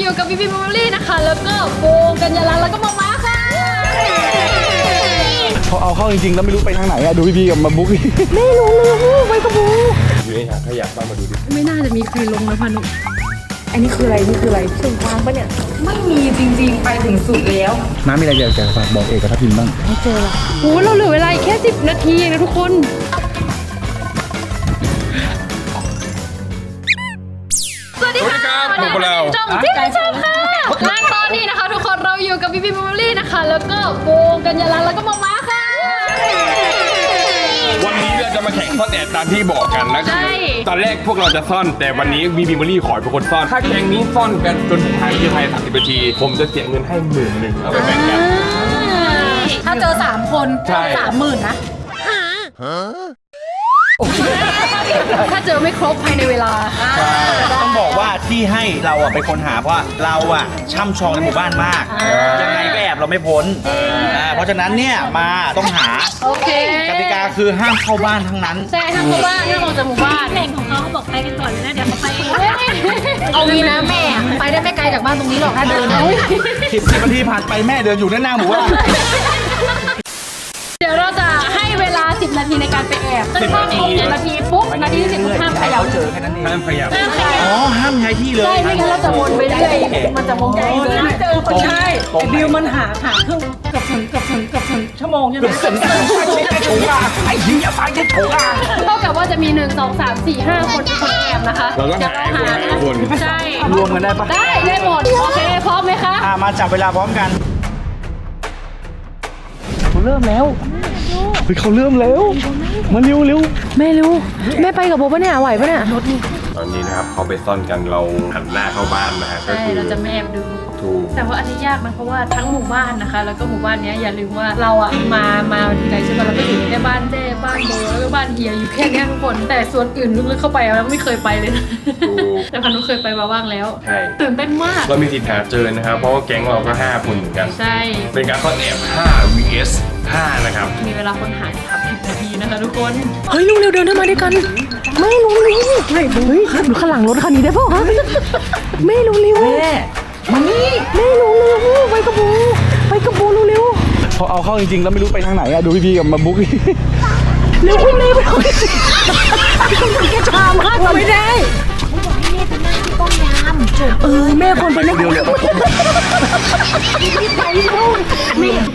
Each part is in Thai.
อยู่กับพี่พี่มอลลี่นะคะ แล้วก็โบกัญญาลันแล้วก็มาม่าค่ะ พอเอาเข้าจริงๆแล้วไม่รู้ไปทางไหนอะดูพี่ๆกับมาบุ๊กไม่รู้เลยไปกับโบอยู่ในถังขยะบ้างมาดูดิไม่น่าจะมีใครลงนะพานุอันนี้คืออะไรนี่คืออะไรถึงทางปะเนี่ย ไม่มีจริงๆ ไปถึงสุดแล้ว น้ามีอะไรอยากจะฝากบอกเอกกับทัพทิมบ้างโอ้เราเหลือเวลาอีกแค่ 10 นาทีเองนะทุกคน ดีครับพวกเราจงที่ชมค่ะและตอนนี้นะคะ ทุกคนเราอยู่กับพี่พี่มอลลี่นะคะ แล้วก็โบกัญญาลันแล้วก็มาม่าค่ะ วันนี้เราจะมาแข่งซ่อนแอบตามที่บอกกันนะใช่ตอนแรกพวกเราจะซ่อนแต่วันนี้มีบิมเบอรี่ขอเป็นคนซ่อน ถ้าแข่งนี้ซ่อนกันจนถึงท้ายที่ภาย30นาที ผมจะเสียเงินให้หมื่นหนึ่งเอาไปแบ่งกัน ถ้าเจอ 3 คนใช่ สามหมื่นนะ ถ้าเจอไม่ครบภายในเวลา ต้องบอกว่าที่ให้เราอะเป็นคนหาเพราะว่าเราอะช่ำชองในหมู่บ้านมาก ยังไงก็แอบเราไม่พ้นอ่าเพราะฉะนั้นเนี่ยมาต้องหาโอเคกติกาคือห้ามเข้าบ้านทั้งนั้น ใช่ทางหมู่บ้านทางออกจากหมู่บ้านแข่งของเขาเขาบอกไปกันก่อนเลยนะเดี๋ยวเขาไปเอางี้นะแม่ ไปได้ไม่ไกลจากบ้านตรงนี้หรอกถ้าเดินนะสิบสิบนาทีผ่านไปแม่เดินอยู่ด้านหน้าหมู่บ้าน เดี๋ยวเราจะให้เวลา 10 นาทีในการไปแอบซึ่งถ้าครบ10นาทีปุ๊บนาทีที่สิบห้ามขยับเจอแค่นั้นเองห้ามขยับห้ามขยับอ๋อห้ามย้ายที่เลย ใช่ไม่งั้นเราจะวนไปเรื่อยมันจะวงไปเรื่อยเจอคนใช่ไอ้บิวมันหาหาครึ่งเกือบถึงเกือบถึงเกือบถึงชั่วโมงใช่ไหมสนใจเช็คถุงอะไอ้ยิงอย่าฟังเช็คถุงอะเท่ากับว่าจะมี1 2 3 4 5 คนเป็นคนแอบนะคะเราต้องหาไอ้คนไอ้คนใช่รวมกันได้ปะได้ได้หมดโอเคพร้อมไหมคะอ่ามาจับเวลาพร้อมกันเขาเริ่มแล้ว เฮ้ยเขาเริ่มแล้ว มาเร็วเร็วแม่รู้แม่ไปกับโบปะเนี่ยไหวปะเนี่ย ตอนนี้นะครับเขาไปซ่อนกันเราหันหน้าเข้าบ้านนะฮะก็ใช่คือ เราจะแอบดู ถูก แต่ว่าอันนี้ยากนะเพราะว่าทั้งหมู่บ้านนะคะ แล้วก็หมู่บ้านเนี้ยอย่าลืมว่าเราอะมามาทีไรใช่ไหมเราก็อยู่แค่บ้านเจ้บ้านโบแล้วก็บ้านเฮียอยู่แค่เนี้ยทุกคน แต่ส่วนอื่นลึกๆเข้าไปอะเราไม่เคยไปเลยนะถูก แต่พันุเคยไปมาบ้างแล้วใช่ ตื่นเต้นมาก เรามีสิทธิ์หาเจอนะครับ เพราะว่าแก๊งเราก็ 5 คนเหมือนกัน ใช่ เป็นการซ่อนแอบ 5 vs 5 นะครับ มีเวลาคนหายสามสิบนาทีนะคะทุกคนเฮ้ยลุงเร็วเดินเข้ามาด้วยกัน ไม่ลุงเร็วไม่เฮ้ยดูข้างหลังรถคันนี้ได้ป่ะฮะไม่ลุงเร็วแม่ มานี่แม่ลุงเร็วไปกับโบไปกับโบลุงเร็วพอเอาเข้าจริงๆ แล้วไม่รู้ไปทางไหนอะดูพี่ๆกับมาบุ๊กเร็วอุ้มเร็วแกชามากไม่ได้เออแม่คนไปนั่งเดี๋ยวเดี๋ยว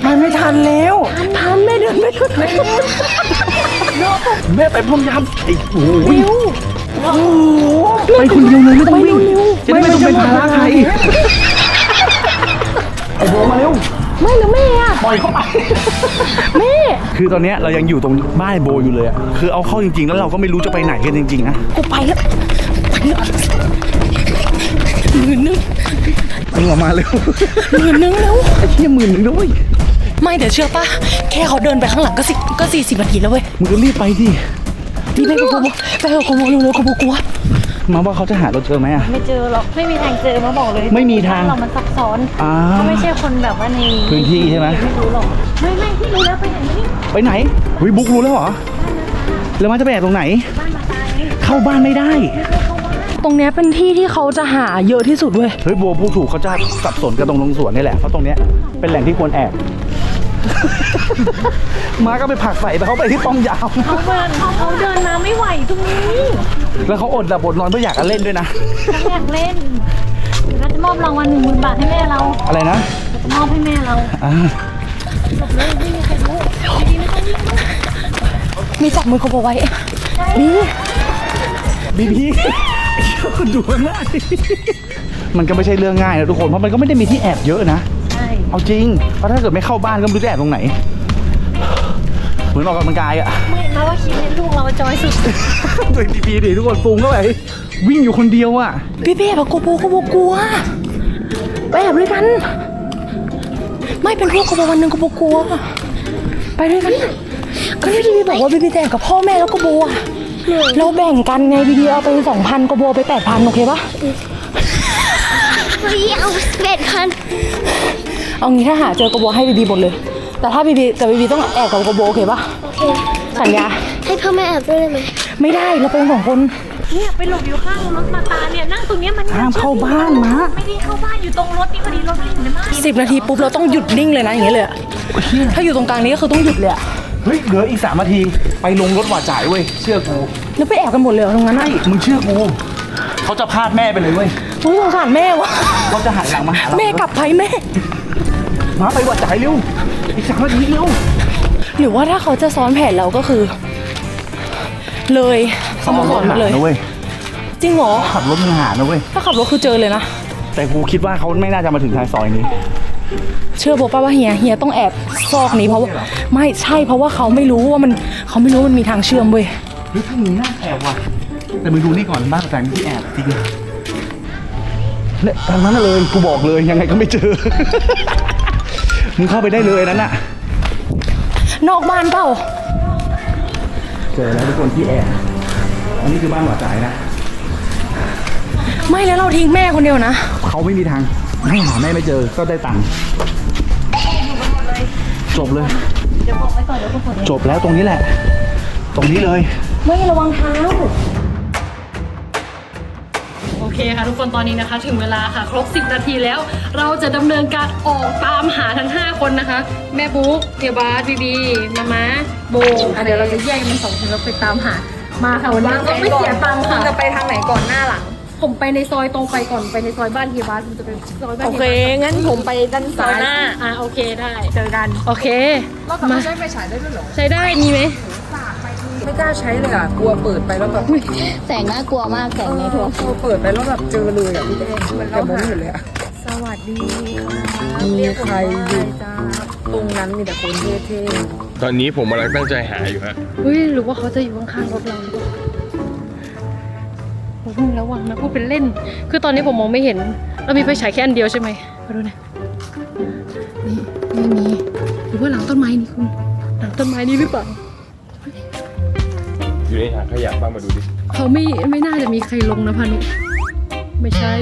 มันไม่ทันแล้วทันแม่เดินไม่ทันแม่ไปพร้อมยามไอ้โอ้โหโอ้โห ไปคนเดียวเลยไม่ต้องวิ่งจะได้ไม่ต้องเป็นภาระใครไอ้โบมาเร็วไม่แล้วแม่อะปล่อยเข้าไปแม่คือตอนเนี้ยเรายังอยู่ตรงบ้านไอ้โบอยู่เลยอะคือเอาเข้าจริง ๆ แล้วเราก็ไม่รู้จะไปไหนกันจริงๆนะกูไปแล้วไปแล้วหมื่นนึงมึงออกมาเร็วหมื่นนึงแล้วไอ้เหี้ยหมื่นหนึ่งด้วยไม่เดี๋ยวเชื่อป่ะแค่เขาเดินไปข้างหลังก็สิก็สี่สิบนาทีแล้วเว้ยมึงก็รีบไปดิ นี่ไปกับกูไปกับกูเร็วๆกูกลัวมาว่าเขาจะหาเราเจอไหมอะไม่เจอหรอกไม่มีทางเจอมาบอกเลยไม่มีทาง เรามันซับซ้อนอ่าเขาไม่ใช่คนแบบว่าในพื้นที่ใช่ไหมไม่รู้หรอกไม่ไม่ที่รู้แล้วไปไหนนี่ไปไหนเฮ้ยบุ๊กรู้แล้วเหรอแล้วมันจะไปแอบตรงไหนบ้านมาตายเข้าบ้านไม่ได้ ตรงเนี้ยเป็นที่ที่เขาจะหาเยอะที่สุดเว้ยเฮ้ยบัวผู้ถูกเขาจะสับสนกับตรงลงสวนนี่แหละเพราะตรงเนี้ยเป็นแหล่งที่ควรแอบ มาก็ไปผลักใส่ไปเขาไปที่ป้อมยาว เขาเดินเขาเดินมาไม่ไหวตรงนี้แล้วเขาอดหลับอดนอนเพื่ออยากจะเล่นด้วยนะ เขาอยากเล่นเดี๋ยวเราจะมอบรางวัลหนึ่งหมื่นบาทให้แม่เราอะไรนะเราจะมอบให้แม่เราอ่าจบเลยไม่มีใครรู้ดีๆไม่ต้องวิ่งมีจับมือเขาบอกไว้นี่บีบีคุณดูข้างหน้าดิมันก็ไม่ใช่เรื่องง่ายนะทุกคนเพราะมันก็ไม่ได้มีที่แอบเยอะนะใช่ เอาจริง เพราะถ้าเกิดไม่เข้าบ้านก็ไม่รู้จะแอบตรงไหน เหมือนออกกำลังกายอะไม่เราว่าคิดในลูกเราจอยสุด ตัวบีบีดิทุกคนฟูงเข้าไปวิ่งอยู่คนเดียวอะพี่เป้บอกกูโบกูโบกลัวไปแอบด้วยกัน ไม่เป็นพวกกูโบวันหนึ่งกูโบกลัว ไปด้วยกันก็ที่พี่บอกว่าพี่พี่แต่งกับพ่อแม่แล้วก็โบอะเราแบ่งกันไงพี่พี่เอาไปสองพันก็โบไปแปดพันโอเคปะเฮ้ยเอาเบ็ดพัน เอางี้ถ้าหาเจอกระโบให้บีบีหมดเลย แต่ถ้าบีบีแต่บีบีต้องแอบกับกระโบโอเคปะโอเค สัญญา ให้พ่อแม่แอบด้วยได้ไหมไม่ได้เราเป็นสองคน เนี่ยไปหลบอยู่ข้างรถมาตาเนี่ยนั่งตรงเนี้ยมันห้ามเข้าบ้านมาไม่ได้เข้าบ้านอยู่ตรงรถนี่พอดีรถวิ่งในบ้านสิบนาทีปุ๊บเราต้องหยุดนิ่งเลยนะอย่างเงี้ยเลยอะถ้าอยู่ตรงกลางนี้ก็คือต้องหยุดเลยอะเฮ้ยเหลืออีกสามนาทีไปลงรถหว่าจ่ายเว้ยเชื่อกูแล้วไปแอบกันหมดเลยเหรอตรงนั้นอะใช่มึงเชื่อกูเขาจะพลาดแม่ไปเลยเว้ย โอ้ยสงสารแม่วะเขาจะหันหลังมาหาเราแม่กลับไปแม่ มาไปหว่าจ่ายเร็วอีกสามนาทีเร็วหรือว่าถ้าเขาจะซ้อนแผนเราก็คือ เลยสโมสรมาเลย นะเว้ยจริงเหรอ ขับรถมาหานะเว้ยถ้าขับรถคือเจอเลยนะ แต่กูคิดว่าเขาไม่น่าจะมาถึงทางซอยนี้ เชื่อบอกป่าว่าเฮียเฮียต้องแอบซอกนี้เพราะว่าไม่ใช่เพราะว่าเขาไม่รู้ว่ามันเขาไม่รู้ว่ามันมีทางเชื่อมเว้ย หรือทางนี้น่าแอบว่ะแต่มึงดูนี่ก่อนบ้านแต่งที่แอบจริง เนี่ยทางนั้นน่ะเลย กูบอกเลยยังไงก็ไม่เจอ มึงเข้าไปได้เลยนั้นน่ะนอกบ้านเปล่า เจอแล้วทุกคนที่แอบอันนี้คือบ้านหัวจ่ายนะ ไม่แล้วเราทิ้งแม่คนเดียวนะ เขาไม่มีทางให้หาแม่ไม่เจอก็ได้ตังค์จบเลย จบแล้วตรงนี้แหละ ตรงนี้เลย ไม่ระวังเท้าโอ เคค่ะทุกคนตอนนี้นะคะ ถึงเวลาค่ะ ครบ 10 นาทีแล้ว เราจะดำเนินการออกตามหาทั้ง 5 คนนะคะ แม่บุ๊กเฮียบาสบีบีมาม้าโบอะเดี๋ยวเราจะแยกเป็นสองคนแล้วไปตามหา มาค่ะวันนี้ก็ไม่เสียตังค์ค่ะจะไปทางไหนก่อนหน้าหลัง ผมไปในซอยตรงไปก่อนไปในซอยบ้านเฮียบาสผมจะไปซอยบ้านโอเฮียเค บาสงั้นผมไปด้านซ้ายอะโอเคได้ เจอกัน โอเค เราสามารถใช้ไฟฉายได้ด้วยเหรอ ใช้ได้มีไหม ไม่กล้าใช้เลยอะ กลัวเปิดไปแล้วแบบแสงน่ากลัวมากแสงในโทรกลัวเปิดไปแล้วแบบเจอเลยอะพี่แดงมันจะมองอยู่เลยอะ สวัสดีค่ะมีใครอยู่ตรงนั้นมีแต่คนเท่ตอนนี้ผมกำลังตั้งใจหาอยู่ฮะเฮ้ยหรือว่าเขาจะอยู่ข้างๆรถเราหรือเปล่าโอ้ยระวังนะพูดเป็นเล่น คือตอนนี้ผมมองไม่เห็น เรามีไฟฉายแค่อันเดียวใช่ไหมมาดูหนะนี่ไม่มีหรือว่าหลังต้นไม้นี่คุณ หลังต้นไม้นี่หรือเปล่า อยู่ในถังขยะบ้างมาดูดิเขาไม่ไม่น่าจะมีใครลงนะพานุไม่ใช่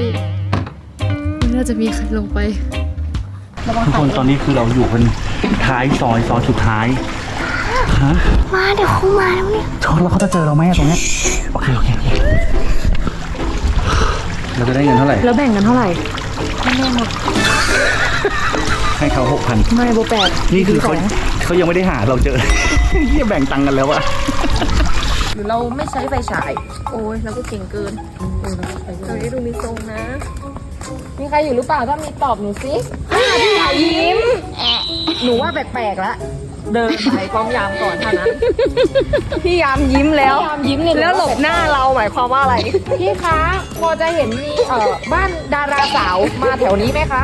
ไม่น่าจะมีใครลงไปทุกคนตอนนี้คือเราอยู่กันท้ายซอยซอยสุดท้ายฮะมาเดี๋ยวเขามาแล้วเนี่ยชอนแล้วเขาจะเจอเราไหมอะตรงเนี้ยโอเคโอเคโอเคเราจะได้เงินเท่าไหร่ๆแล้วแบ่งกันเท่าไหร่ให้เขาหกพันไม่โบแปดนี่คือเขาเขายังไม่ได้หาเราเจอเฮียแบ่งตังค์กันแล้วอะห รือเราไม่ใช้ไฟฉาย โอ้ยเราก็เก่งเกินเฮ้ยดูมีทรงนะ มีใครอยู่หรือเปล่าถ้ามีตอบหนูสิพี่ยายิ้ม หนูว่าแปลกๆแล้วเดินไปป้อมยามก่อนเท่านั้นพี่ยามยิ้มแล้วยามยิ้มแล้วหลบหน้าเราหมายความว่าอะไร พี่คะพอจะเห็นมีเอ่อบ้านดาราสาวมาแถวนี้ไหมคะ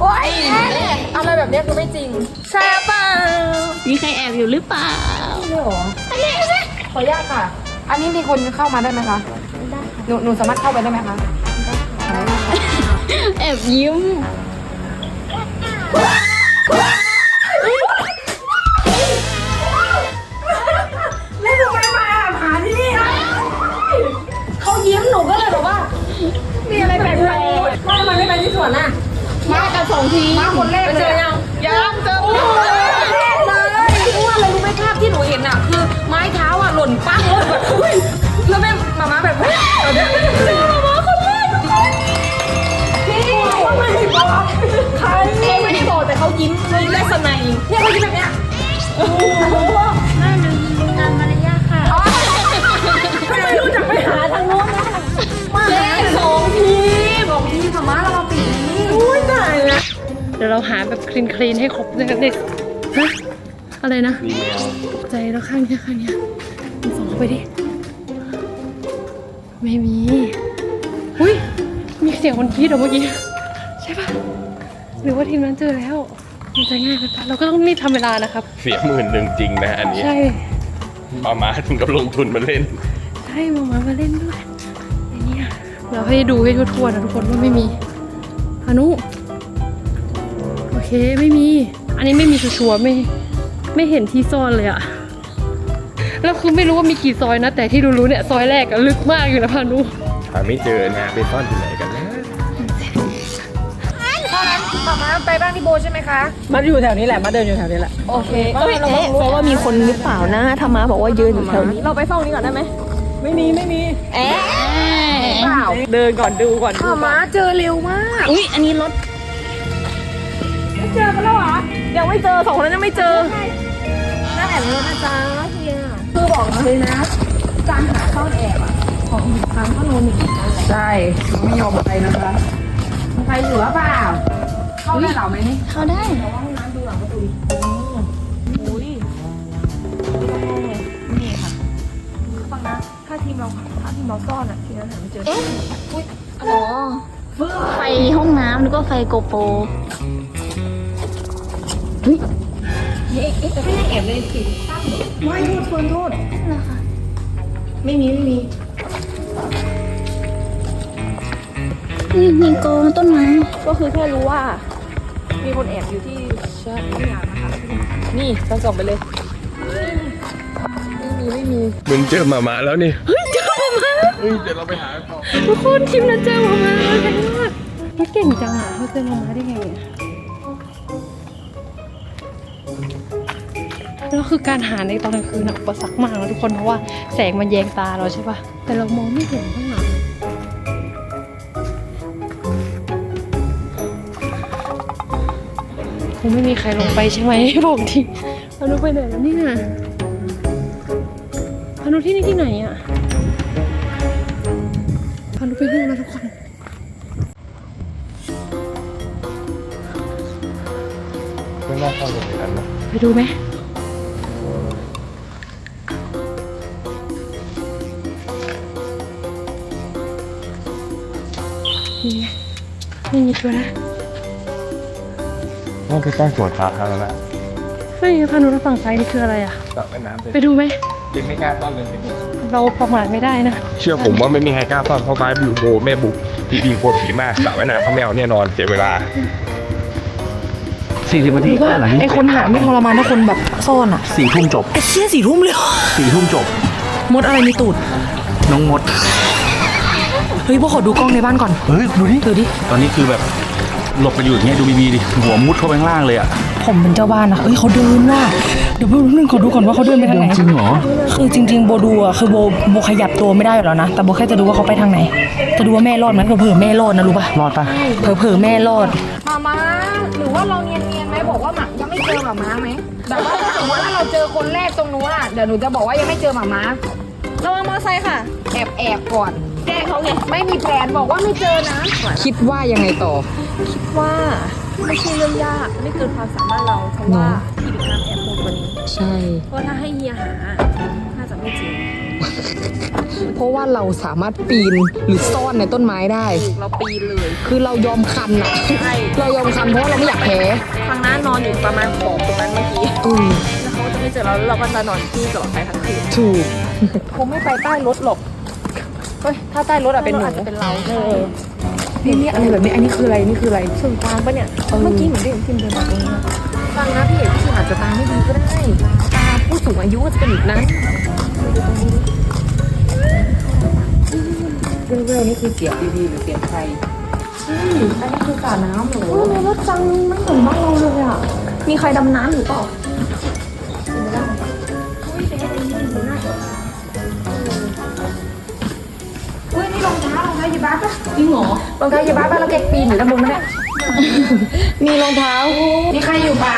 โอ๊ยอะไรแบบเนี้ยคือไม่จริงใช่เปล่ามีใครแอบอยู่หรือเปล่า ไม่หรอขออนุญาตค่ะ อันนี้มีคนเข้ามาได้ไหมคะ ได้หนูหนูสามารถเข้าไปได้ไหมคะแอบยิ้มเขายิ้มหนูก็เลยแบบว่า มีอะไรแปลกๆว่าทำไมไม่ไปที่สวนน่ะ มากันสองทีมาคนแรกเลยเจอยังยัง นัยเนี่ยเขายิ้มแบบเนี้ยโอ้โหน่าหนูยิงตามมารยาทค่ะไม่รู้จักไปหาทางโน้นนะมาเลขสองทีบอกทีมาม่าเรามาปีนี้อุ้ยตายแล้วเดี๋ยวเราหาแบบคลีนคลีนๆให้ครบเลยครับเด็กฮะอะไรนะนี่แมวตกใจแล้วข้างเนี้ยข้างเนี้ยมึงส่องเข้าไปดิ ไม่มี อุ้ยมีเสียงคนกรีดเหรอเมื่อกี้ ใช่ปะหรือว่าทีมนั้นเจอแล้ว มันจะง่ายไปปะเราก็ต้องรีบทำเวลานะครับ เสียหมื่นหนึ่งจริงนะอันนี้ใช่ มามาถึงกับลงทุนมาเล่น ใช่มามามาเล่นด้วยไอ้เนี่ยเราให้ดูให้ทั่วๆนะทุกคนว่าไม่มีพานุโอเคไม่มี อันนี้ไม่มีชัวร์ๆไม่ไม่เห็นที่ซ่อนเลยอะแล้วคือไม่รู้ว่ามีกี่ซอยนะ แต่ที่รู้ๆเนี่ยซอยแรกอะลึกมากอยู่นะพานุหาไม่เจอนะไปซ่อนที่ไหน มาม่าไปบ้านพี่โบใช่ไหมคะมาอยู่แถวนี้แหละ มาเดินอยู่แถวนี้แหละ โอเคเอ้ยเอ๊ะเพราะว่ามีคนหรือเปล่านะธรรมะบอกว่ายืนอยู่แถวนี้เราไปเฝ้านี้ก่อนได้ไหมไม่มีไม่มีเอ๊ะเปล่าเดินก่อนดูก่อนดูมาเจอเร็วมากอุ้ยอันนี้รถเจอกันแล้วเหรอยังไม่เจอสองคนนั้นยังไม่เจอน่าแอบรถนะจ๊ะเฮียคือบอกเลยนะการหาซ่อนแอบอะของหนึ่งครั้งก็โนหนึ่งใช่ไม่ยอมไปนะคะมีใครเหลือเปล่า เข้าได้เหรอไหมนี่เข้าได้อุ้ยนี่ค่ะฟังนะ ถ้าทีมเราถ้าทีมเราซ่อนอะทีมนั้นหาไม่เจอ เอ๊ะอุ้ยอ๋อไฟห้องน้ำแล้วก็ไฟโกโปรไม่โทษเฟิร์นโทษนั่นแหละค่ะ ไม่มีไม่มีนี่มีกองต้นไม้ ก็คือแค่รู้ว่า มีคนแอบอยู่ที่ห้องน้ำนะคะนี่เราส่งไปเลย ไม่มีไม่มีเหมือนเจอหมามาแล้วนี่ เฮ้ยเจอหมามาเฮ้ยเดี๋ยวเราไปหาต่อทุกคนทีมนั้นเจอมามาแพงมากเขาเก่งจังอะเขาเจอมามาได้ไงเนี่ยแล้วคือการหาในตอนกลางคืนอะอุปสรรคมากนะทุกคนเพราะว่าแสงมันแยงตาเราใช่ปะแต่เรามองไม่เห็นข้างหลัง งไม่มีใครลงไปใช่ไหมบอกทีพานุไปไหนแล้วเนี่ยพานุที่นี่ที่ไหนอะพานุไปนู่นแล้วทุกคนไม่น่าเข้าโรงเรียนนะไปดูไหมนี่ไงไม่มีตัวนะ น่าจะใกล้สวนสาธารณะไม่พานุทางฝั่งซ้ายนี่คืออะไรอะสระว่ายน้ำเลยไปดูไหมเด็กไม่กล้าต้อนเลยเราประมาทไม่ได้นะ เชื่อผมว่าไม่มีใครกล้าต้อนเพราะฟ้าบิวโบแม่บุกผีดีโคตรผีมากสระว่ายน้ำเขาไม่เอาแน่นอนเสียเวลา สี่สิบนาทีก็หลังไอคนหาไม่ทรมานถ้าคนแบบซ่อนอะสี่ทุ่มจบไอเชี่ยสี่ทุ่มเลยเหรอสี่ทุ่มจบ มดอะไรมีตูด น้องมด เฮ้ยพวกขอดูกล้องในบ้านก่อน เฮ้ย ดูดิ ดูดิ ตอนนี้คือแบบ หลบไปอยู่อย่างเงี้ยดูบีบีดิหัวมุดเข้าไปข้างล่างเลยอะผมเป็นเจ้าบ้านนะเฮ้ยเขาเดินว่ะเดี๋ยวแป๊บนึงขอดูก่อนว่าเขาเดินไปทางไหนจริงเหรอคือจริง ๆ โบดูอะคือโบโบขยับตัวไม่ได้อยู่แล้วนะแต่โบแค่จะดูว่าเขาไปทางไหน จะดูว่าแม่รอดไหมเผื่อๆแม่รอดนะรู้ป่ะรอดปะเผลอๆแม่รอดมาม้าหรือว่าเราเนียนๆไหมบอกว่าหมายังไม่เจอหมาม้าไหมแบบว่าถ้าสมมติว่าเราเจอคนแรกตรงนู้นอะเดี๋ยวหนูจะบอกว่ายังไม่เจอหมาม้าระวังมอไซค์ค่ะ แอบแอบๆก่อนแก้เขาไงไม่มีแผนบอกว่าไม่เจอนะคิดว่ายังไงต่อ ว่าไม่ใช่เรื่องยากไม่เกินความสามารถเราเพราะว่าที่ดึกน้ำแอบโหดกว่านี้ ใช่ เพราะถ้าให้เฮียหาน่าจะไม่จริงเพราะว่าเราสามารถปีนหรือซ่อนในต้นไม้ได้ เราปีนเลย คือเรายอมคันอะใช่เรายอมคันเพราะว่าเราไม่อยากแพ้ทางหน้านอนอยู่ประมาณขอบตรงนั้นเมื่อกี้อืมแล้วเขาจะไม่เจอเราแล้วเราก็จะนอนที่ตลอดไปทั้งคืนถูกคงไม่ไปใต้รถหรอกเฮ้ยถ้าใต้รถอะเป็นหนูอาจจะเป็นเราเออ นี่นี่อะไรแบบนี้ อันนี้คืออะไร นี่คืออะไร ส่วนกลางปะเนี่ย เมื่อกี้เหมือนได้ยินพิมพ์เดินมาตรงนี้นะฟังนะพี่เอกพี่อาจจะตาไม่ดีก็ได้ ตาผู้สูงอายุก็จะเป็นอีกนะเร็วๆนี่คือเสียงดีๆหรือเสียงใครอันนี้คือสระน้ำเหรอในรถจังไม่เหมือนบ้านเราเลยอะ มีใครดำน้ำหรือเปล่า เท้ารองเท้ายีบ้าปะจริงเหรอรองเท้ายีบ้าปะเราเก็บปีนอยู่ด้านบนไม่ได้มีรองเท้ามีใครอยู่ป่า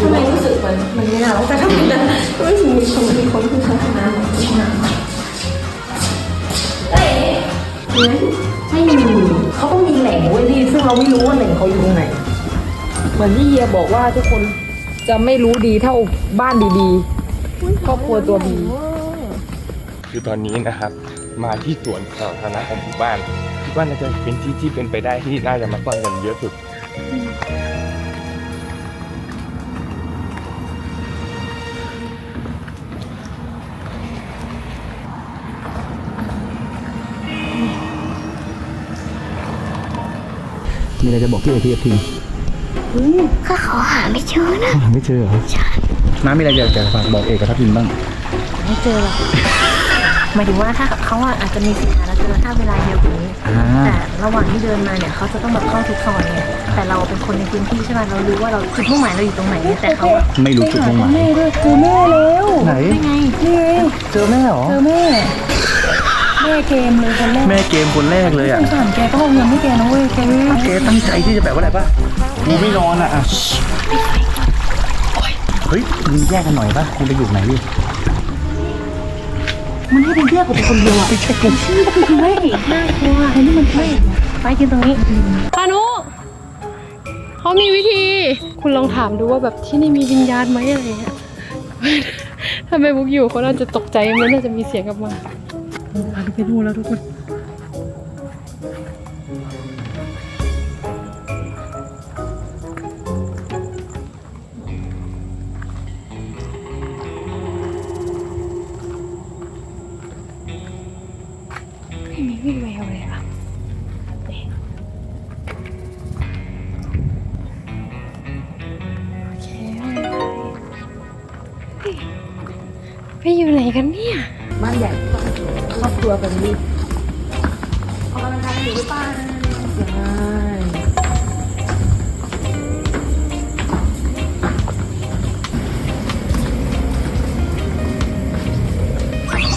ทำไมรู้สึกเหมือนมันไม่น่ารักแต่ถ้าเป็นนะรู้สึกมีคนมีคนขึ้นทางน้ำที่น้ำเอ้ยไม่มีเขาต้องมีแหล่งเว้ยพี่ซึ่งเราไม่รู้ว่าแหล่งเขาอยู่ตรงไหนเหมือนที่เฮียบอกว่าทุกคนจะไม่รู้ดีเท่าบ้านดีๆครอบครัวตัวบี คือตอนนี้นะครับ มาที่สวนสาธารณะของหมู่บ้านคิดว่าน่าจะเป็นที่ที่เป็นไปได้ที่น่าจะมาซ่อนกันเยอะสุดมีอะไรจะบอกพี่เอพีเอฟทีก็เขาหาไม่เจอนะ ไม่เจอเหรอน้ำมีอะไรอยากจะฝากบอกเอกกับทัพทิมบ้าง ไม่เจอหรอก หมายถึงว่าถ้าเขาอะอาจจะมีสิทธิ์หาเราเจอถ้าเวลาเยอะกว่านี้ อ่แต่ระหว่างที่เดินมาเนี่ยเขาจะต้องแบบเข้าทุกซอยไงแต่เราเป็นคนในพื้นที่ใช่ไหมเรารู้ว่าเราจุดมุ่งหมายเราอยู่ตรงไหนไงแต่เขาอะไม่รู้จุดมุ่งหมายแม่ด้วยคือแม่แล้วไหนนี่ไงนี่ไงเจอแม่เหรอ เจอแม่ แม่เกมเลยคนแรกแม่เกมคนแรกเลยสอะงสารแกก็เอาเงินให้แกนะเว้ยแกไม่แกตั้งใจที่จะแบบว่าอะไรปะกูไม่นอนอะอะเฮ้ยมึงแยกกันหน่อยปะคุณไปอยู่ไหนดิ มันให้เป็นเพื่อนกับคนเดียวอะไปเช็คกันชื่อไม่น่ากลัวไอ้นี่มันไม่ไปกินตรงนี้พานุเขามีวิธี คุณลองถามดูว่าแบบที่นี่มีวิญญาณไหมอะไรเงี้ยถ้าแม่บุ๊กอยู่เขาน่าจะตกใจมันน่าจะมีเสียงกลับมาพานุไปดูแล้วทุกคน ไปอยู่ไหนกันเนี่ย บ้านใหญ่ครอบครัวแบบนี้ออกกำลังกายอยู่หรือเปล่า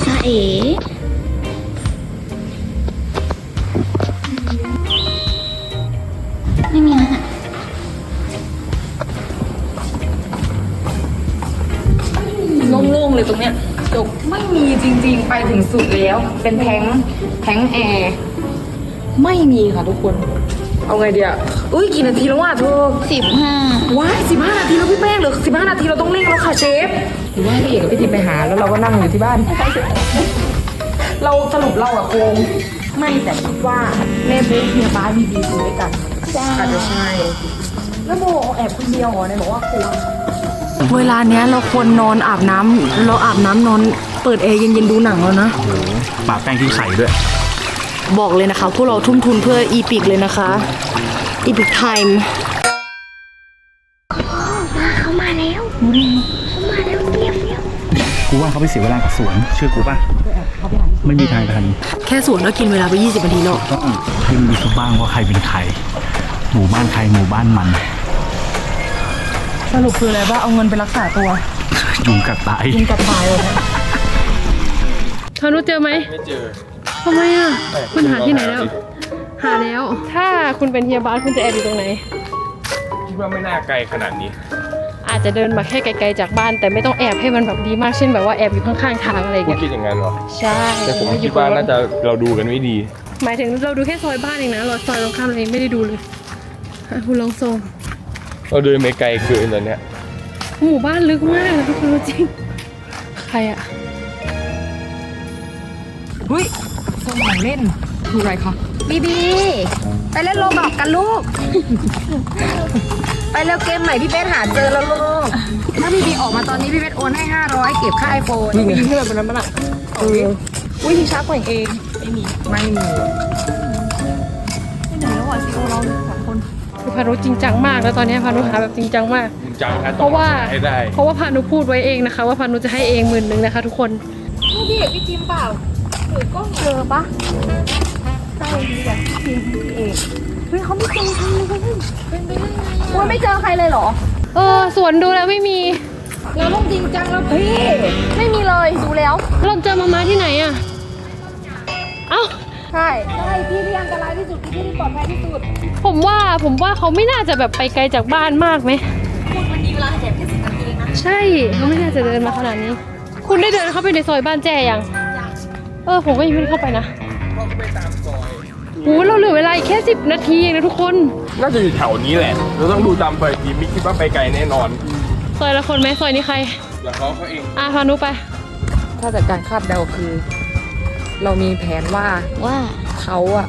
ใช่จ้าเอ๋ ถึงสุดแล้ว เป็นแทงแทงแอร์ไม่มีค่ะทุกคน เอาไงเดียวอุ้ยกี่นาทีแล้วว่ะเธอสิบห้าว้ายสิบห้านาทีแล้วพี่แป้งเหลือสิบห้านาทีเราต้องเร่งแล้วค่ะเชฟหรือว่าให้พี่เอกกับพี่ทิมไปหาแล้วเราก็นั่งอยู่ที่บ้าน เราสรุปเราอะโกงไม่แต่คิดว่าแม่บุ๊กเมียบ้านมีดีอยู่ด้วยกันอาจจะใช่ แล้วโบแอบคนเดียวเหรอเนี่ยบอกว่ากลัวเวลาเนี้ยเราควรนอนอาบน้ำเราอาบน้ำนอน เปิดแอร์เย็นๆดูหนังแล้วนะ โอ้โหปากแป้งที่ไข่ด้วย บอกเลยนะคะ พวกเราทุ่มทุนเพื่ออีพิกเลยนะคะ อีพิกไทม์เขามาแล้วเขามาแล้วเงียบเงียบกูว่าเขาไปเสียเวลากับสวนเชื่อกูป่ะ ไม่มีทางทันแค่สวนก็กินเวลาไป 20นาทีแล้วก็ให้มันดูสักบ้างว่าใครเป็นใคร หมู่บ้านใครหมู่บ้านมัน สรุปคืออะไรบ้าเอาเงินไปรักษาตัวยุงกัดตาย กินกับตายเลย พานุเจอไหมไม่เจอทำไมอะคุณหาที่ไหนแล้ว หาแล้ว ถ้าคุณเป็นเฮียบ้านคุณจะแอบอยู่ตรงไหน คิดว่าไม่น่าไกลขนาดนี้ อาจจะเดินมาแค่ไกลๆจากบ้าน แต่ไม่ต้องแอบให้มันแบบดีมากเช่นแบบว่าแอบอยู่ข้างๆทางอะไรอย่างพูดเงี้ยคิดอย่างนั้นเหรอ ใช่แต่ผมไม่อคิดยู่บว่านรถน่าจะเราดูกันไม่ดี หมายถึงเราดูแค่ซอยบ้านเองนะเราซอยตรงข้ามเราเองไม่ได้ดูเลยอะคุณลองโซมเราเดินไปไกลเกินตอนเนี้ยหมู่บ้านลึกมากนะทุกคนรู้จริง ใครอะ เฮ้ยสมองเล่นคืออะไรคะบีบี ไปเล่นโลบอกกันลูก ไปเร็วเกมใหม่พี่เบสหาเจอแล้วลูก ถ้าพี่บีออกมาตอนนี้พี่เบสโอนให้ 500 เก็บค่าไอโฟนมีเพื่อนเป็นนั้นมั้งอะเอออุ้ยพี่ชักแกว่งเอง ไม่มี ไม่มีคือพานุจริงจังมากแล้วตอนนี้พานุหาแบบจริงจังมาก จริงจังครับเพราะว่าให้ได้ เพราะว่าพานุพูดไว้เองนะคะ ว่าพานุจะให้เองหมื่นหนึ่งนะคะ ทุกคนพี่เอกพี่จิมเปล่าหรือกล้อง เจอปะใช่พี่แบบพี่จิมพี่เอกเฮ้ยเขาไม่เจอใครเลยเป็นไปได้ไงว่าไม่เจอใครเลยเหรอ เออสวนดูแล้วไม่มี เราต้องจริงจังแล้วพี่ ไม่มีเลยดูแล้ว เราเจอมามาที่ไหนอะเอ้า ใช่ ใช่ที่ที่อันตรายที่สุดที่ที่ปลอดภัยที่สุด ผมว่าผมว่าเขาไม่น่าจะแบบไปไกลจากบ้านมากไหมวันนี้เวลาแค่สิบนาทีเองนะ ใช่เขาไม่น่าจะเดินมาขนาดนี้ คุณได้เดินเข้าไปในซอยบ้านแจ้ยัง เออผมก็ยังไม่ได้เข้าไปนะโอ้เราเหลือเวลาอีกแค่สิบนาทีเองนะทุกคน น่าจะอยู่แถวนี้แหละ เราต้องดูตามไปทีไม่คิดว่าไปไกลแน่นอนซอยละคนไหมซอยนี้ใคร แล้วเขาเขาเองอะพานุไป ถ้าจากการคาดเดาคือ เรามีแผนว่าว่าเขาอะ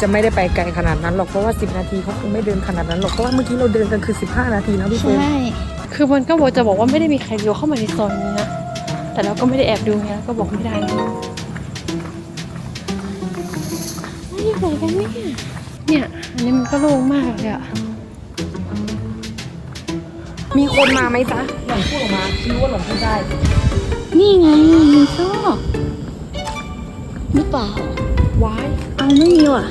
จะไม่ได้ไปไกลขนาดนั้นหรอกเพราะว่า 10 นาทีเขาคงไม่เดินขนาดนั้นหรอกเพราะว่าเมื่อกี้เราเดินกันคือ 15 นาทีนะพี่เฟรมใช่คือมันก็บอกจะบอกว่าไม่ได้มีใครเลี้ยวเข้ามาในซอยนี้นะแต่เราก็ไม่ได้แอบดูไงก็บอกไม่ได้นะ อะไรกันเนี่ยเนี่ย อันนี้มันก็โล่งมากเลยอะมีคนมาไหมจ๊ะหล่อพูดออกมาคิดว่าหลงอนพูดได้ นี่ไงมีซอกหรือเปล่าวายเอาไม่มีว่ะ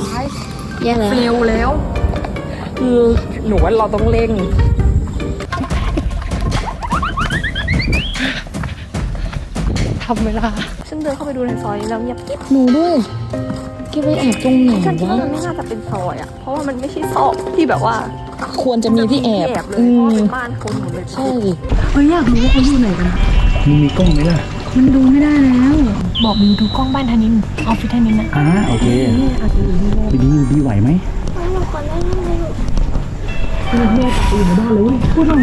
วายแย่แล้วเฟลแล้ว คือหนูว่าเราต้องเร่งทำเวลา เดินเข้าไปดูในซอยแล้วเงียบกิ๊บหนูด้วยแกไปแอบตรงไหนฉันคิดวะว่ามันไม่น่าจะเป็นซอยอะ เพราะว่ามันไม่ใช่ซอกที่แบบว่าควรจะมีที่แอบเลยอืเพราะว่ามเป็นบ้านคนหมดเลยใช่เฮ้ยอยากรู้ว่าเขาอยู่ไหนกัน มึงมีกล้องไหมล่ะมันดูไม่ได้แล้ว บอกมิวดูกล้องบ้านธนินออฟฟิศธนินนะอ่าโอเคบีบีบีไหวไหม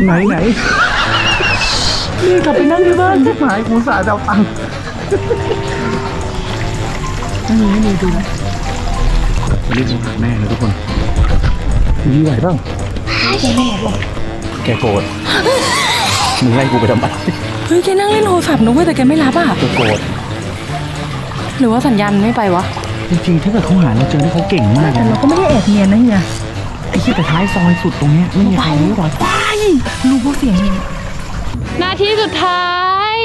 ไหนไหนนี่กลับไปนั่งที่บ้านที่หมายกูสาดเอาตังค์ ไม่มีไม่มีดูนะวันนี้ผมหาแม่เลยทุกคนบีไหวเปล่าแกโกรธมึงไล่กูไปทำไมเฮ้ยแกนั่งเล่นโทรศัพท์นะเว้ยแต่แกไม่รับอะแกโกรธหรือว่าสัญญาณไม่ไปวะจริงๆถ้าเกิดเขาหาเราเจอที่เขาเก่งมากแต่นะเราก็ไม่ได้แอบเนียนนะเฮียไอ้ที่แต่ท้ายซอยสุดตรงเนี้ยไม่มีใครรู้หรอกรู้พวกเสียงเนี่ยนาทีสุดท้าย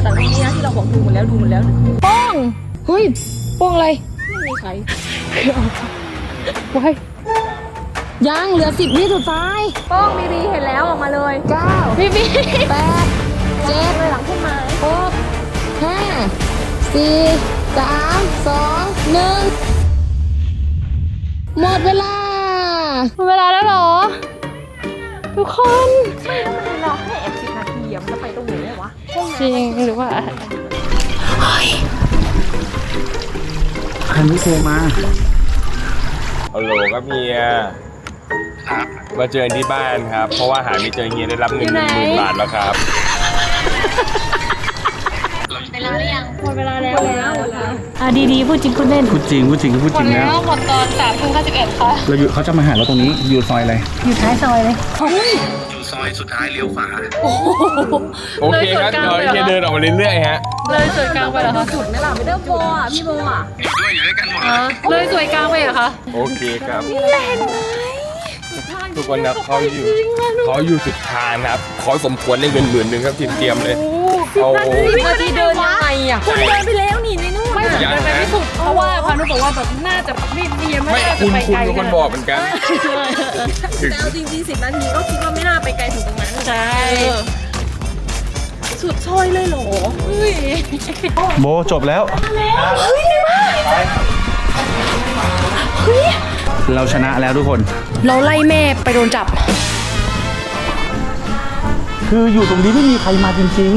มาจากตรงนี้นะที่เราบอกดูหมดแล้วดูหมดแล้วป้องเฮ้ยป้องอะไรไม่มีใครไว้ยังเหลือสิบวิสุดท้ายป้องมีรีเห็นแล้วออกมาเลยเก้าพี่พี่แปดเจ็ดเลยหลังพุ่มไม้หกห้าสี่สามสองหนึ่งหมดเวลาเวลาแล้วเหรอ ทุกคนเราแค่แอบ จริงหรือว่าใครไม่โทรมาฮัลโหลครับเฮียมาเจอที่บ้านครับ เพราะว่าหาไม่เจอเฮียได้รับเงินหนึ่งหมื่นบาทแล้วครับหมดเวลาแล้วแล้วอะดีๆพูดจริงพูดเล่นพูดจริงพูดจริงพูดหมจดริงแล้แล้ววหมดตอนสามทุ่มห้าสิบเอ็ดค่ะเราอยู่เขาจะมาหาเราตรงนี้อยู่ซอยอะไรอยู่ท้ายซอยเลยอยู่ซ อยสุดท้ายเลี้ยวขวาโอเคครับเดี๋ยวเฮียเดินออกมาเรื่อยๆฮะเลยสวยกลางไปเหรอคะจุดไหมล่ะไม่ได้โบอะพี่โบอะอ๋อเลยสวยกลางไปเหรอคะโอเคครับทุกคนครับเขาอยู่เขาอยู่สุดทางครับเขาสมควรได้เงินหมื่นหนึ่งครับทีมเตรียมเลยเอา นาทีเดินยังไงอะคุณเดินไปแล้วนี่ในนู่น ไม่ผมเดินไปไม่สุดเพราะว่าพานุบอกว่าแบบน่าจะไม่เนียนไม่ไม่น่าจะคุณไปคุณไกลเป็นคนบอกเหมือนกัน ถึงแต่เอาจริงๆสิบนาทีก็คิดว่าไม่น่าไปไกลถึงตรงนั้นใช่สุดซอยเลยเหรอโบจบแล้ว เราชนะแล้วทุกคน เราไล่แม่ไปโดนจับ คืออยู่ตรงนี้ไม่มีใครมาจริง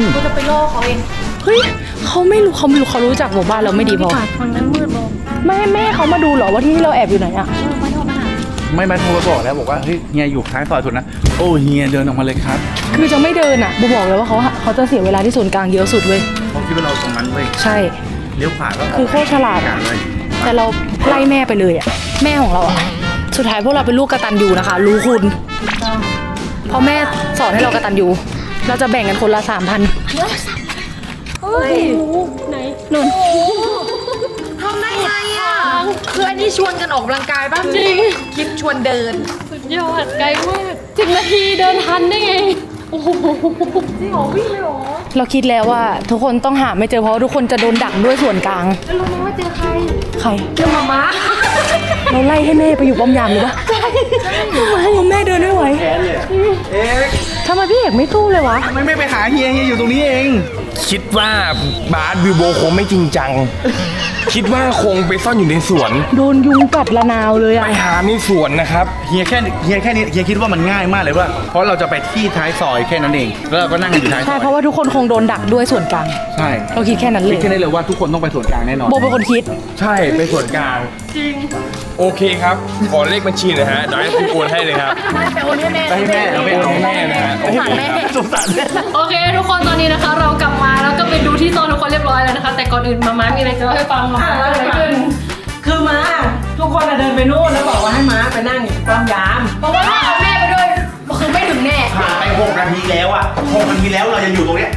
เฮ้ย เขาไม่รู้เขาไม่รู้เขารู้จักหมู่บ้านเราไม่ดีพอฝั่งนั้นมืดมองไม่ให้แม่เขามาดูเหรอว่าที่เราแอบอยู่ไหนอะๆไม่มาโทรมาบอกแล้วบอกว่าเฮ้ยเฮียอยู่ท้ายซอยสุดนะ โอ้เฮียเดินออกมาเลยครับ คือจะไม่เดินอะบูบอกเลยว่าเขาเขาจะเสียเวลาที่ศูนย์กลางเยอะสุดเว้ยเขาคิดว่าเราตรงนั้นเว้ยใช่เลี้ยวขวาก็คือโคตรฉลาดกลางเลยแต่เราไล่แม่ไปเลยอะแม่ของเราอะสุดท้ายพวกเราเป็นลูกกระตันยูนะคะ รู้คุณเพราะแม่สอนให้เรากระตันยูเราจะแบ่งกันคนละสามพัน ทำได้ไงอะคืออันนี้ชวนกันออกกำลังกายบ้างจริง คลิปชวนเดิน สุดยอดไกลมากสิบนาทีเดินทันได้ไง โอ้โหเราคิดแล้วว่าทุกคนต้องหาไม่เจอเพราะว่าทุกคนจะโดนดักด้วยส่วนกลาง แล้วรู้ไหมว่าเจอใคร ใคร เจอมาม่าเราไล่ให้แม่ไปอยู่ป้อมยามหรือปะใช่ทำไมแม่เดินไม่ไหวเอ๊ะทำไมพี่เอกไม่สู้เลยวะ ทำไมไม่ไปหาเฮียเฮียอยู่ตรงนี้เอง คิดว่าบาสบิวโบคงไม่จริงจัง คิดว่าคงไปซ่อนอยู่ในสวน โดนยุงกัดละนาวเลยไปอะหาในสวนนะครับ เฮียแค่เฮียแค่นี้เฮียคิดว่ามันง่ายมากเลยว่า เพราะเราจะไปที่ท้ายซอยแค่นั้นเอง แล้วเราก็นั่งอยู่ท้ายซใช่อยเพราะว่าทุกคนคงโดนดักด้วยส่วนกลางใช่เราคิดแค่นั้นเลคิดยแค่นี้เลยว่าทุกคนต้องไปส่วนกลางแน่นอน โบเป็นคนคิด ใช่ไปสวนกลาง จริงโอเคครับ ขอเลขบัญชีหนะฮะเดี๋ยวให้คุณโอนให้เลยครับไปให้แม่เอาไปโอนเอาให้ให้แม่แม่นะฮะ สงสารแม่สงสารแม่โอเค ทุกคนตอนนี้นะคะ เรากลับมาแล้วก็ไปดูที่โซนทุกคนเรียบร้อยแล้วนะคะ แต่ก่อนอื่นมาม่ามีอะไรจะเล่าให้ฟังมาม่าเกิดอะไรขึ้นคือม้าทุกคนอะเดินไปนู่นแล้วบอกว่าให้ม้าไปนั่งอยู่ป้อมยาม เพราะว่าเอาแม่ไปด้วยคือไม่ถึงแน่ผ่านไปหกนาทีแล้วอะหกนาทีแล้วเราจะอยู่ตรงเนี้ย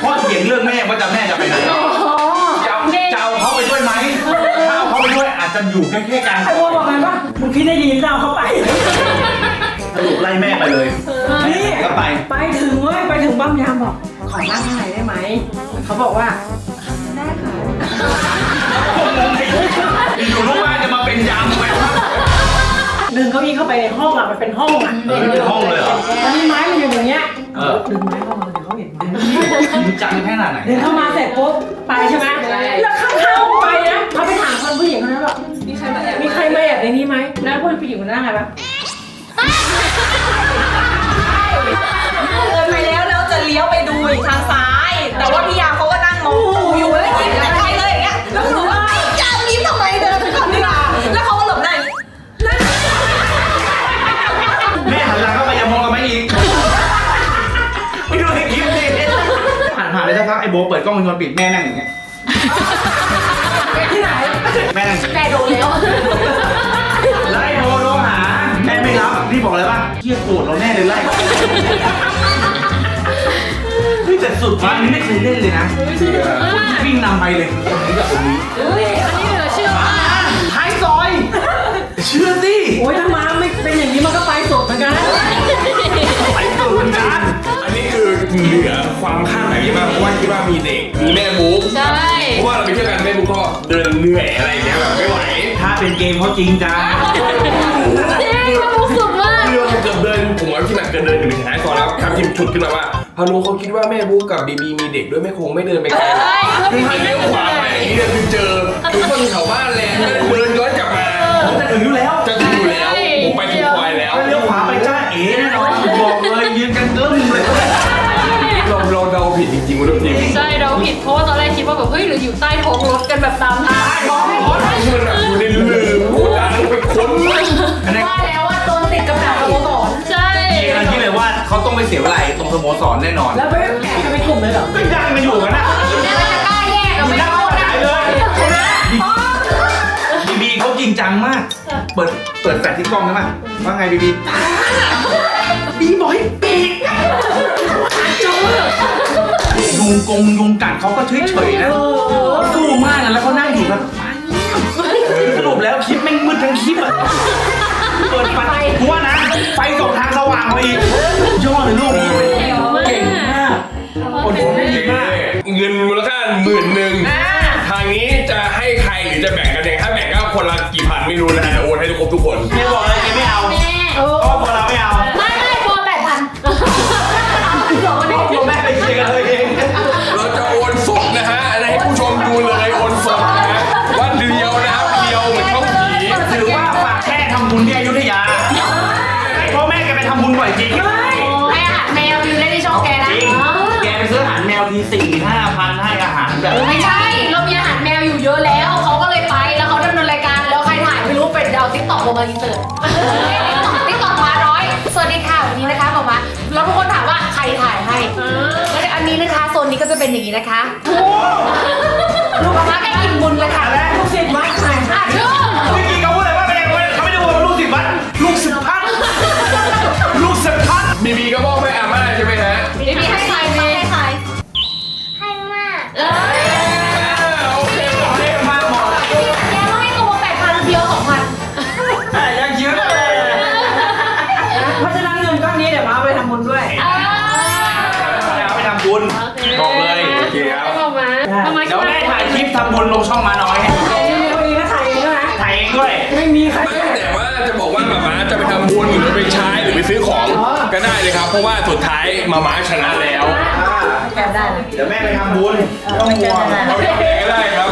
เพราะเถียงเรื่องแม่ว่าจะแม่จะไปไหนจะเอา จะเอาเขาไปด้วยไหมถ้าเอาเขาไปด้วยอาจจะอยู่แค่แค่กันไอ้วัวบอกไงว่ามึงคิดได้ดีหรือเปาเขาไป สรุปไล่แม่ไปเลยนี่ก็ไป ไปถึงเว้ยไปถึงบ้ามยามบอกขอนั่งข้างในได้ไหม เขาบอกว่าได้ค่ะอยู่โรงพยานจะมาเป็นยามทำไมดึงเก้าอี้เข้าไปในห้องอะมันเป็นห้องอะเออมันป็นห้องเลยเหรอ ตอนนี้ไม้มันอยู่อย่างเงี้ยเออ ดึงไม้เข้ามา เดี๋ยวเขาเห็นไม้จริงจังแค่ไหนเดินเข้ามาเสร็จปุ๊บไปใช่ไหมแล้วเข้าเข้าไปนะเขาไปถามคนผู้หญิงคนนั้นว่ามีใครมาแอบมีใครมาแอบในนี้ไหมแล้วคนผู้หญิงคนนั้นว่าไงปะเล้องวงจรปิดแม่นั่งอย่างเงี้ยที่ไหน แม่นั่งแม่โดนแล้ว ไล่โทรโทรหาแม่ไม่รับพี่บอกเลยว่าเที่ยโกรธเราแน่เลยไล่เฮ้ยแต่สุดวันนี้ไม่เคยเล่นเลยนะจริงอะวิ่งนำไปเลยคนนี้กับคนนี้อันนี้เหลือเชื่อมากท้ายซอย เชื่อสิ โอ้ยถ้ามาไม่เป็นอย่างนี้มันก็ไปสุดเหมือนกัน นะไปตื่นกันอันนี้คือเหลือความคาดหมายมากเพราะว่าคิดว่ามีเด็กมีแม่บุ๊กใช่ เพราะว่าเราไปเที่ยวกันแม่บุ๊กก็เดินเหนื่อยอะไรอย่างเงี้ยแบบไม่ไหวถ้าเป็นเกมเขาจริงจังจริงมันสุดมากเรือเกือบเดินผมว่าที่หนักเกินเดินอยู่ถึงท้ายซอยแล้วครับทีมฉุดขึ้นมาว่าพานุเขาคิดว่าแม่บุ๊กกับบีบีมีเด็กด้วยไม่คงไม่เดินไปไกลใช่คือถ้าเลี้ยวขวาไปอย่างนี้เนี่ยคือเจอคือคนแถวบ้านแหละเดินย้อนกลับมาจะถึงอยู่แล้วจะถึงอยู่แล้วผมไปถึงซอยแล้วถ้าเลี้ยวขวาไปจ้าเอ๋แน่นอนบอกเลย ริงๆคุณผู้ชมใช่เราผิดเพราะว่าตอนแรกคิดว่าแบบเฮ้ยหรืออยู่ใต้ท้องรถกันแบบตามทางมันแบบอยู่ในลืมกูดังไปค้นว่าแล้วว่าโดนติดกับดักสโมสรใช่กำลังคิดเลยว่าเขาต้องไปเสียเวลาตรงสโมสรแน่นอน แล้วไปแอบกันเป็นกลุ่มเลยเหรอก็ยังกันอยู่กันนะแล้วมันจะกล้าแยกกับไม่ได้เลยบีบีเขาจริงจังมาก เปิดเปิดแฟลชที่กล้องได้ไหมว่าไงบีบีบีบอยปีก ยุงกงยุงกัดเขาก็เฉยเฉยๆนะสู้มากนะแล้วเขานั่งอยู่แบบสรุปแล้วคลิปแม่งมืดทั้งคลิปอะเปิดไฟกูว่านะ ไฟสองทางสว่างมาอีกยอดเลยลูกเก่งมากโอ้โหเก่งมากเงินมูลค่าหมื่นหนึ่งทางนี้จะให้ใครหรือจะแบ่งกันเองถ้าแบ่งก็คนละกี่พันไม่รู้นะฮะโอนให้ทุกคนทุกคนแกบอกเลยแกไม่เอา แบบไม่ใช่ เรามีอาหารแมวอยู่เยอะแล้ว เขาก็เลยไป แล้วเขาดำเนินรายการ แล้วใครถ่ายไม่รู้เป็นดาวติ๊กต็อกลงมาอินเสิร์ตติ๊กต็อกมาร้อย สวัสดีค่ะ วันนี้นะคะบอกมาแล้วทุกคนถามว่าใครถ่ายให้แล้วอันนี้นะคะ โซนนี้ก็จะเป็นอย่างนี้นะคะลูกมาแค่กินบุญเลยค่ะอะไรลูกศิษย์วัดใครอะชื่อเมื่อกี้เขาพูดอะไรว่าเป็นยังไงเขาไม่ได้บอกว่าลูกศิษย์วัด ลูกศิษย์พัดลูกศิษย์พัดบีบีก็มอบให้อาม่าใช่ไหมฮะ ลิปทำบุญลงช่องมาน้อยเองเองก็ถ่ายเองใช่ไหมถ่ายเองด้วย ไม่มีใครไม่แต่ว่าจะบอกว่ามาม่าจะไปทำบุญหรือไปใช้หรือไปซื้อของก็ได้เลยครับ เพราะว่าสุดท้ายมาม่าชนะแล้วแกได้นะเดี๋ยวแม่ไปทำบุญไม่ต้องห่วงเราไปทำเองก็ได้ครับ